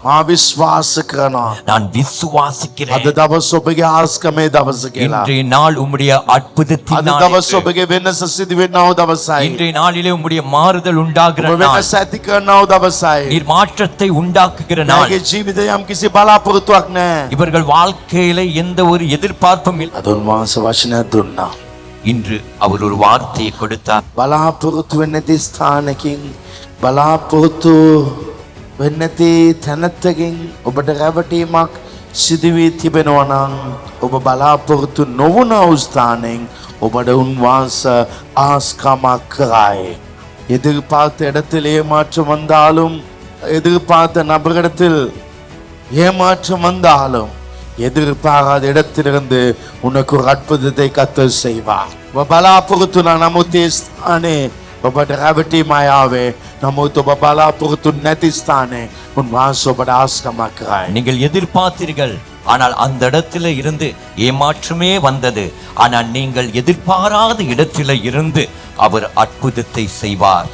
මා විශ්වාස කරනවා நான் விசுவாசிக்கிறேன் අද දවස් ඔබගේ ආස්කමේ දවස කියලා இன்றைய நாள் உம்முடைய அற்புதத்தின் අද நாள் දවස් என்று. ඔබගේ වෙනස සිදු වෙන්නව දවසයි இன்றைய நாளிலே உம்முடைய மாறுதல் உண்டாகிற ඔබ நாள் වෙනස ඇති කරනව දවසයි நீர் மாற்றத்தை உண்டாக்குகிற நாள் මගේ ජීවිතය යම් කිසි බලාපොරොත්තුවක් නෑ இவர்கள் வாழ்க்கையில எந்த ஒரு எதிர்பார்ப்பும் இல்லை අද උන්වහන්ස වචනයක් දුන්නා இன்று அவர் ஒரு வார்த்தையை கொடுத்தார் බලාපොරොත්තු වෙන්නේ නැති ස්ථානකින් බලාපොරොත්තු වෙන්නතේ තැනැත්තකින් ඔබට රැවටීමක් සිදුවී තිබෙනවනං ඔබ බලාපොරොත්තු නොවන අවස්ථානෙන් ඔබට உன்வாச ஆஸ்கமாக்குறாய் எதிர்பார்த்த இடத்தில் ஏமாற்றம் வந்தாலும் எதிர்பார்த்த நபரிடத்தில் ஏமாற்றம் வந்தாலும் எதிர்பாராத இடத்திலிருந்து உனக்கு ஒரு அற்புதத்தை கத்த செய்வார் பலாபுரத்து நான் நமத்தே ඔබට රැවටීම ආවේ නමුත් ඔබ බලාපොරොත්තු නැති ස්ථානේ උන්වහන්සේ ඔබට ආස්කමක් කරයි நீங்கள் எதிர்பார்த்தீர்கள் ஆனால் அந்த இடத்துல இருந்து ஏமாற்றமே வந்தது ஆனால் நீங்கள் எதிர்பாராத இடத்துல இருந்து அவர் அற்புதத்தை செய்வார்